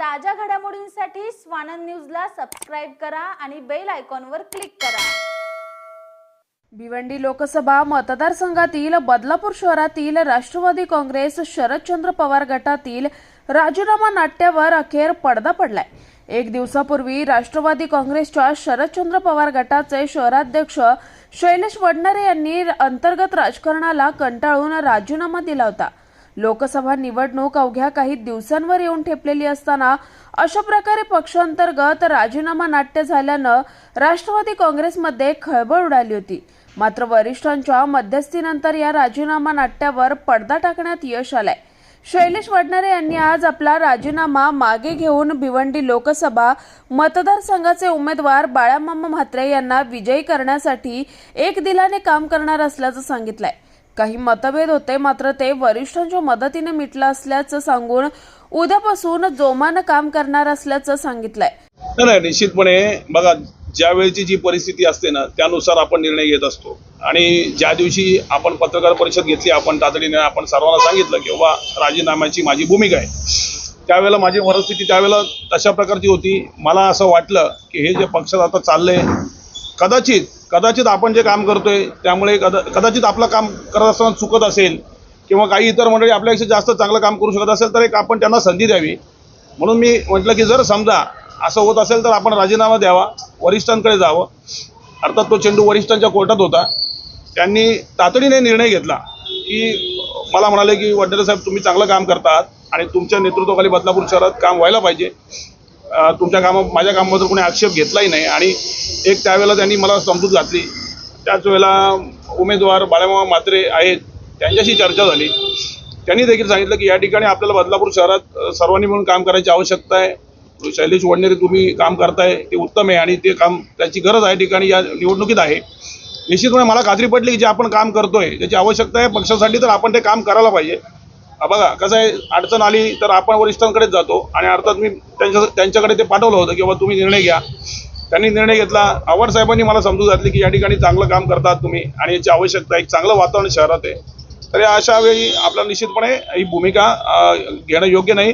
ताज्या घडामोडींसाठी स्वानंद न्यूजला सबस्क्राईब करा आणि बेल आयकॉनवर क्लिक करा. भिवंडी लोकसभा मतदारसंघातील बदलापूर शहरातील राष्ट्रवादी काँग्रेस शरदचंद्र पवार गटातील राजीनामा नाट्यावर अखेर पडदा पडलाय. एक दिवसापूर्वी राष्ट्रवादी काँग्रेसच्या शरदचंद्र पवार गटाचे शहराध्यक्ष शैलेश वडनरे यांनी अंतर्गत राजकारणाला कंटाळून राजीनामा दिला होता. लोकसभा निवडणूक अवघ्या काही दिवसांवर येऊन ठेपलेली असताना अशा प्रकारे पक्षांतर्गत राजीनामा नाट्य झाल्यानं राष्ट्रवादी काँग्रेसमध्ये खळबळ उडाली होती. मात्र वरिष्ठांच्या मध्यस्थीनंतर या राजीनामा नाट्यावर पडदा टाकण्यात यश आलंय. शैलेश वडणारे यांनी आज आपला राजीनामा मागे घेऊन भिवंडी लोकसभा मतदारसंघाचे उमेदवार बाळामामा म्हात्रे यांना विजयी करण्यासाठी एक दिलाने काम करणार असल्याचं सांगितलंय. काही मतभेद होते मात्र ते वरिष्ठांच्या मदतीने मिटलं असल्याचं सांगून उद्यापासून जोमानं काम करणार असल्याचं सांगितलंय. नाही निश्चितपणे बघा ज्या वेळची जी परिस्थिती असते ना त्यानुसार आपण निर्णय घेत असतो. आणि ज्या दिवशी आपण पत्रकार परिषद घेतली आपण तातडीने आपण सर्वांना सांगितलं की बाबा राजीनाम्याची माझी भूमिका आहे. त्यावेळेला माझी परिस्थिती त्यावेळेला तशा प्रकारची होती. मला असं वाटलं की हे जे पक्षात आता चाललंय कदाचित कदाचित आपण जे काम करतोय त्यामुळे कदा कदाचित आपलं काम करत असताना चुकत असेल किंवा काही इतर मंडळी आपल्यापेक्षा जास्त चांगलं काम करू शकत असेल तर एक आपण त्यांना संधी द्यावी. म्हणून मी म्हटलं की जर समजा असं होत असेल तर आपण राजीनामा द्यावा वरिष्ठांकडे जावं. अर्थात तो चेंडू वरिष्ठांच्या कोर्टात होता. त्यांनी तातडीने निर्णय घेतला की मला म्हणाले की वडनेरे साहेब तुम्ही चांगलं काम करतात आणि तुमच्या नेतृत्वाखाली बदलापूर शहरात काम व्हायला पाहिजे. तुमच्या कामा माझ्या कामाबद्दल कोणी आक्षेप घेतलाही नाही आणि एक त्यावेळेला त्यांनी मला समजूत घातली. त्याच वेळेला उमेदवार बाळामामा मात्रे आहेत त्यांच्याशी चर्चा झाली. त्यांनी देखील सांगितलं की या ठिकाणी आपल्याला बदलापूर शहरात सर्वांनी मिळून काम करायची आवश्यकता आहे. शैलेश वडनेरे तुम्ही काम करताय ते उत्तम आहे आणि ते काम त्याची गरज आहे ठिकाणी या निवडणुकीत आहे. निश्चितपणे मला खात्री पडली की जे आपण काम करतोय त्याची आवश्यकता आहे पक्षासाठी तर आपण ते काम करायला पाहिजे. बघा कसं आहे अडचण आली तर आपण वरिष्ठांकडेच जातो आणि अर्थात मी त्यांच्या त्यांच्याकडे ते पाठवलं होतं की बाबा तुम्ही निर्णय घ्या. त्यांनी निर्णय घेतला. आव्हाड साहेबांनी मला समजू घातली की या ठिकाणी चांगलं काम करतात तुम्ही आणि याची आवश्यकता एक चांगलं वातावरण शहरात आहे. तर अशा वेळी आपल्याला निश्चितपणे ही भूमिका घेणं योग्य नाही.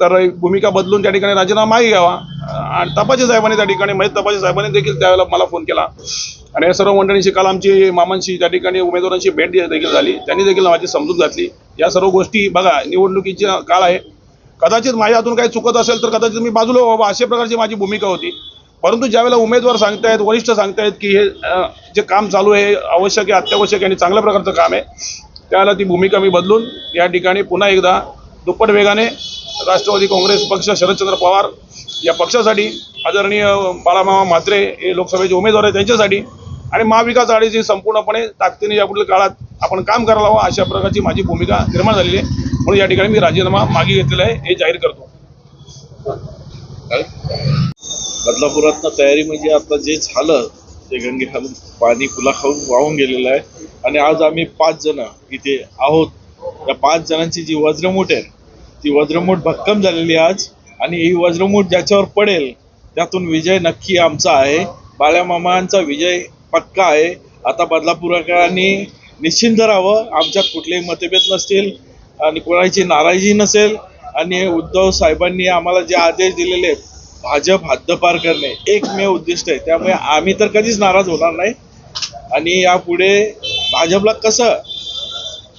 तर भूमिका बदलून त्या ठिकाणी राजीनामा घ्यावा. आणि तपाचे साहेबांनी त्या ठिकाणी महेश तपाचे साहेबांनी देखील त्यावेळेला मला फोन केला. आणि या सर्व मंडळींशी काल आमची मामांशी त्या ठिकाणी उमेदवारांची भेट देखील झाली. त्यांनी देखील माझी समजूत घातली. या सर्व गोष्टी बघा निवडणुकीचा काळ आहे. कदाचित माझ्या हातून काही चुकत असेल तर कदाचित मी बाजूला व्हावं अशा प्रकारची माझी भूमिका होती. परंतु ज्यावेळेला उमेदवार सांगतायत वरिष्ठ सांगतायत की हे जे काम चालू आहे आवश्यक आहे अत्यावश्यक आहे आणि चांगल्या प्रकारचं काम आहे त्यावेळेला ती भूमिका मी बदलून या ठिकाणी पुन्हा एकदा दुप्पट वेगाने राष्ट्रवादी काँग्रेस पक्ष शरदचंद्र पवार या पक्षासाठी आदरणीय बाळामामा म्हात्रे हे लोकसभेचे उमेदवार आहेत त्यांच्यासाठी आणि महाविकास आघाडीची संपूर्णपणे ताकदीने यापुढील काळात आपण काम करायला हवं अशा प्रकारची माझी भूमिका निर्माण झालेली आहे. म्हणून या ठिकाणी मी राजीनामा मागे घेतलेला आहे हे जाहीर करतो. बदलापुरातनं तयारी म्हणजे आता जे झालं ते गंगे खालून पाणी पुला खाऊन वाहून गेलेलं आहे. आणि आज आम्ही पाच जण इथे आहोत. या पाच जणांची जी वज्रमूठ आहे ती वज्रमूठ भक्कम झालेली आहे आज. आणि ही वज्रमूठ ज्याच्यावर पडेल त्यातून विजय नक्की आमचा आहे. बाळ्यामामांचा विजय पक्का आहे. आता बदलापूरकरांनी निश्चिंत राहावं. आमच्यात कुठलेही मतभेद नसतील आणि कोणाची नाराजी नसेल. आणि उद्धव साहेबांनी आम्हाला जे आदेश दिलेले भाजप हद्दपार करणे एकमेव उद्दिष्ट आहे. त्यामुळे आम्ही तर कधीच नाराज होणार नाही. आणि यापुढे भाजपला कसं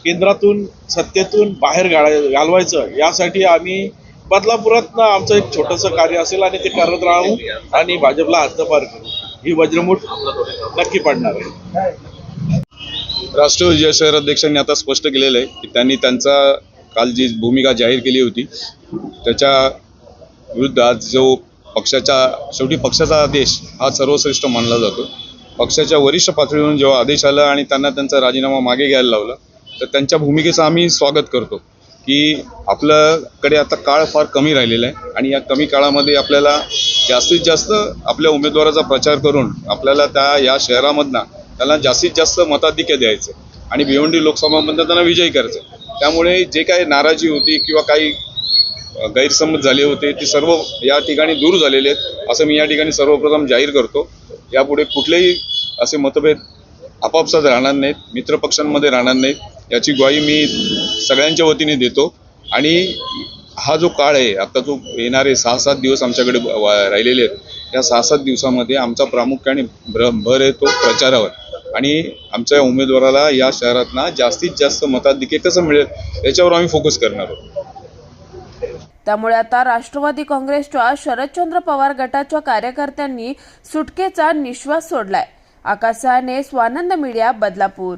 केंद्रातून सत्तेतून बाहेर गाळाय घालवायचं यासाठी आम्ही बदलापुरातनं आमचं एक छोटंसं कार्य असेल आणि ते करत राहू आणि भाजपला हद्दपार करू. ही वज्रमूठ नक्की पडणार आहे. राष्ट्रवादी शहराध्यक्षांनी आता स्पष्ट केलेलं आहे की त्यांनी त्यांचा काल जी भूमिका जाहीर केली होती त्याच्या विरुद्ध आज जो पक्षाच्या शेवटी पक्षाचा आदेश हा सर्वश्रेष्ठ मानला जातो. पक्षाच्या वरिष्ठ पातळीवरून जेव्हा आदेश आला आणि त्यांना त्यांचा राजीनामा मागे घ्यायला लावला तर त्यांच्या भूमिकेचं आम्ही स्वागत करतो की आपल्याकडे आता काळ फार कमी राहिलेला आहे आणि या कमी काळामध्ये आपल्याला जास्तीत जास्त आपल्या उमेदवाराचा प्रचार करून आपल्याला त्या या शहरामधनं त्याला जास्तीत जास्त मताधिक्य द्यायचं आणि भिवंडी लोकसभामधनं त्यांना विजयी करायचं. त्यामुळे जे काही नाराजी होती किंवा काही गैरसमज झाले होते ते सर्व या ठिकाणी दूर झालेले आहेत असं मी या ठिकाणी सर्वप्रथम जाहीर करतो. यापुढे कुठलेही असे मतभेद आपापसात राहणार नाहीत मित्रपक्षांमध्ये राहणार नाहीत याची ग्वाही मी सगळ्यांच्या वतीने देतो. आणि हा जो काळ आहे आता जो येणारे सहा सात दिवस आमच्याकडे राहिलेले आहेत या सहा सात दिवसामध्ये आमचा प्रामुख्याने भ्र भर आहे तो प्रचारावर. आणि आमच्या उमेदवाराला या शहरातना जास्तीत जास्त मताधिके कसं मिळेल याच्यावर आम्ही फोकस करणार आहोत. त्यामुळे आता राष्ट्रवादी काँग्रेसच्या शरदचंद्र पवार गटाच्या कार्यकर्त्यांनी सुटकेचा निश्वास सोडलाय. आकाशाने स्वानंद मीडिया बदलापूर.